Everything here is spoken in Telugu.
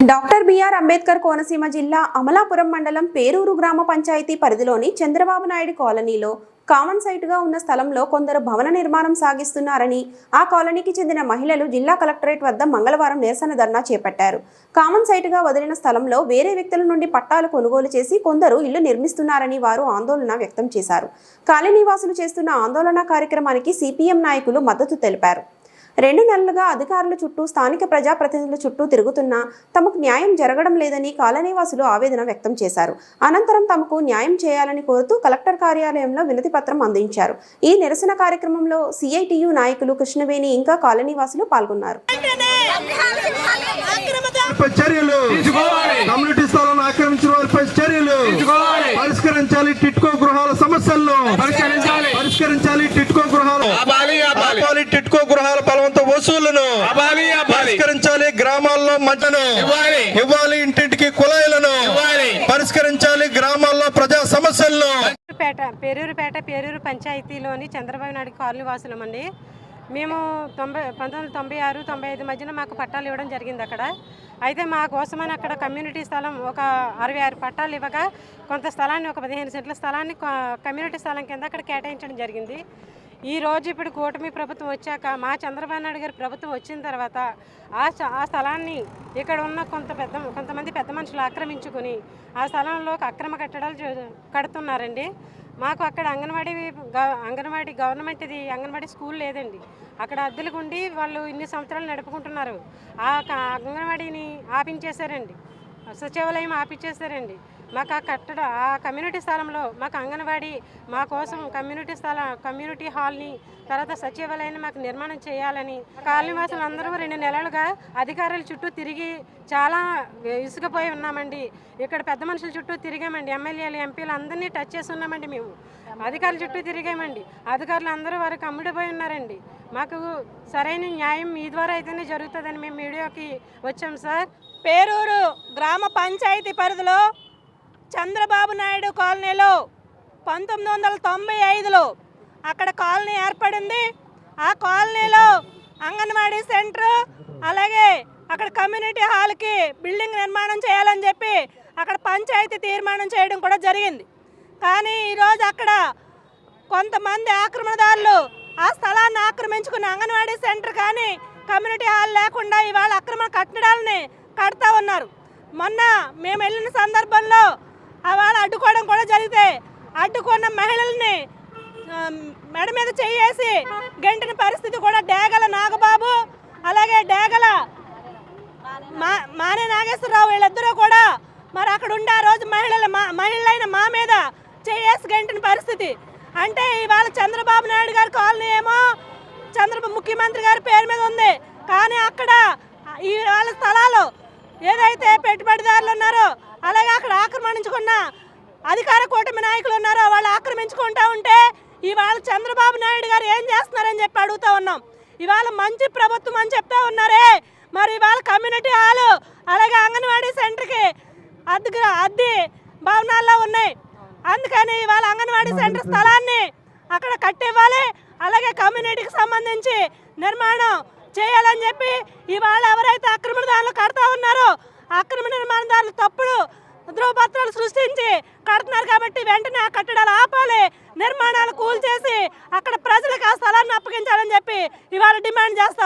డాక్టర్ బిఆర్ అంబేద్కర్ కోనసీమ జిల్లా అమలాపురం మండలం పేరూరు గ్రామ పంచాయతీ పరిధిలోని చంద్రబాబు నాయుడు కాలనీలో కామన్ సైట్గా ఉన్న స్థలంలో కొందరు భవన నిర్మాణం సాగిస్తున్నారని ఆ కాలనీకి చెందిన మహిళలు జిల్లా కలెక్టరేట్ వద్ద మంగళవారం నిరసన ధర్నా చేపట్టారు. కామన్ సైట్గా వదిలిన స్థలంలో వేరే వ్యక్తుల నుండి పట్టాలు కొనుగోలు చేసి కొందరు ఇల్లు నిర్మిస్తున్నారని వారు ఆందోళన వ్యక్తం చేశారు. కాలనీవాసులు చేస్తున్న ఆందోళన కార్యక్రమానికి సిపిఎం నాయకులు మద్దతు తెలిపారు. రెండు నెలలుగా అధికారుల చుట్టూ స్థానిక ప్రజాప్రతినిధుల చుట్టూ తిరుగుతున్నా తమకు న్యాయం జరగడం లేదని కాలనీవాసులు ఆవేదన వ్యక్తం చేశారు. అనంతరం తమకు న్యాయం చేయాలని కోరుతూ కలెక్టర్ కార్యాలయంలో వినతి పత్రం అందించారు. ఈ నిరసన కార్యక్రమంలో సిఐటియు నాయకులు కృష్ణవేణి ఇంకా కాలనీవాసులు పాల్గొన్నారు. వారిపై చర్యలు. కమ్యూనిటీ స్థలాలను ఆక్రమించిన వారిపై చర్యలు. పరిష్కరించాలి టిట్కో గృహాల సమస్యలను. పరిష్కరించాలి. పరిష్కరించాలి టిట్కో గృహాల టిట్కో గృహాల బలవంత వసూళ్ళను. పరిష్కరించాలి గ్రామాల్లో మధ్యను ఇవ్వాలి. ఇవ్వాలి ఇంటింటికి కుళాయిలను ఇవ్వాలి. పరిష్కరించాలి గ్రామాల్లో ప్రజా సమస్యలను పేట పేరూరుపేట పేరూరు పంచాయతీలోని చంద్రబాబు నాయుడు కాలనీ వాసులమండి మేము తొంభై పంతొమ్మిది వందల తొంభై ఆరు తొంభై ఐదు మధ్యన మాకు పట్టాలు ఇవ్వడం జరిగింది అక్కడ అయితే మా కోసమని అక్కడ కమ్యూనిటీ స్థలం ఒక అరవై ఆరు పట్టాలు ఇవ్వగా కొంత స్థలాన్ని ఒక పదిహేను సెంట్ల స్థలాన్ని కమ్యూనిటీ స్థలం కింద అక్కడ కేటాయించడం జరిగింది ఈ రోజు ఇప్పుడు కూటమి ప్రభుత్వం వచ్చాక మా చంద్రబాబు నాయుడు గారి ప్రభుత్వం వచ్చిన తర్వాత ఆ ఆ స్థలాన్ని ఇక్కడ ఉన్న కొంత పెద్ద కొంతమంది పెద్ద మనుషులు ఆక్రమించుకుని ఆ స్థలంలో అక్రమ కట్టడాలు కడుతున్నారండి. మాకు అక్కడ అంగన్వాడీ అంగన్వాడీ గవర్నమెంట్ది అంగన్వాడీ స్కూల్ లేదండి. అక్కడ అద్దెలకు ఉండి వాళ్ళు ఇన్ని సంవత్సరాలు నడుపుకుంటున్నారు. ఆ అంగన్వాడీని ఆపించేశారండి. సచివాలయం ఆపించేశారండి మాకు ఆ కట్టడ ఆ కమ్యూనిటీ స్థలంలో మాకు అంగన్వాడీ మా కోసం కమ్యూనిటీ స్థల కమ్యూనిటీ హాల్ని తర్వాత సచివాలయాన్ని మాకు నిర్మాణం చేయాలని. కాలనీ వాసులు అందరూ రెండు నెలలుగా అధికారుల చుట్టూ తిరిగి చాలా ఇసుకపోయి ఉన్నామండి. ఇక్కడ పెద్ద మనుషుల చుట్టూ తిరిగామండి. ఎమ్మెల్యేలు ఎంపీలు అందరినీ టచ్ చేసి ఉన్నామండి మేము. అధికారుల చుట్టూ తిరిగామండి. అధికారులు అందరూ వారికి అమ్ముడిపోయి ఉన్నారండి. మాకు సరైన న్యాయం మీ ద్వారా అయితేనే జరుగుతుందని మేము మీడియాకి వచ్చాం సార్. పేరూరు గ్రామ పంచాయతీ పరిధిలో చంద్రబాబు నాయుడు కాలనీలో పంతొమ్మిది వందల తొంభై ఐదులో అక్కడ కాలనీ ఏర్పడింది. ఆ కాలనీలో అంగన్వాడీ సెంటర్ అలాగే అక్కడ కమ్యూనిటీ హాల్కి బిల్డింగ్ నిర్మాణం చేయాలని చెప్పి అక్కడ పంచాయతీ తీర్మానం చేయడం కూడా జరిగింది. కానీ ఈరోజు అక్కడ కొంతమంది ఆక్రమణదారులు ఆ స్థలాన్ని ఆక్రమించుకుని అంగన్వాడీ సెంటర్ కానీ కమ్యూనిటీ హాల్ లేకుండా ఇవాళ అక్రమ కట్టడాలని కడతా ఉన్నారు. మొన్న మేము వెళ్ళిన సందర్భంలో ఆ వాళ్ళు అడ్డుకోవడం కూడా జరిగితే అడ్డుకున్న మహిళల్ని మెడ మీద చేయేసి గంటిన పరిస్థితి కూడా డేగల నాగబాబు అలాగే డేగల మా మానే నాగేశ్వరరావు వీళ్ళిద్దరూ కూడా మరి అక్కడ ఉండే ఆ రోజు మహిళల మా మహిళలైన మా మీద చేయేసి గంటిన పరిస్థితి. అంటే ఇవాళ చంద్రబాబు నాయుడు గారి కాలనీ ఏమో చంద్రబాబు ముఖ్యమంత్రి గారి పేరు మీద ఉంది. కానీ అక్కడ ఈ వాళ్ళ స్థలాలు ఏదైతే పెట్టుబడిదారులు ఉన్నారో అలాగే అక్కడ ఆక్రమించుకున్న అధికార కూటమి నాయకులు ఉన్నారో వాళ్ళు ఆక్రమించుకుంటా ఉంటే ఇవాళ చంద్రబాబు నాయుడు గారు ఏం చేస్తున్నారని చెప్పి అడుగుతా ఉన్నాం. ఇవాళ మంచి ప్రభుత్వం అని చెప్తా ఉన్నారే. మరి ఇవాళ కమ్యూనిటీ హాలు అలాగే అంగన్వాడీ సెంటర్కి అద్దె అద్దె భవనాల్లో ఉన్నాయి. అందుకని ఇవాళ అంగన్వాడీ సెంటర్ స్థలాన్ని అక్కడ కట్టివ్వాలి. అలాగే కమ్యూనిటీకి సంబంధించి నిర్మాణం చేయాలని చెప్పి ఇవాళ ఎవరైతే అక్రమణదారులు కడతా ఉన్నారో ఆక్రమణ నిర్మాణదారులు తప్పుడు ధృవపత్రాలు సృష్టించి కడుతున్నారు కాబట్టి వెంటనే ఆ కట్టడాలు ఆపాలి నిర్మాణాలు కూల్చేసి అక్కడ ప్రజలకు ఆ స్థలాన్ని అప్పగించాలని చెప్పి ఇవాళ డిమాండ్ చేస్తాం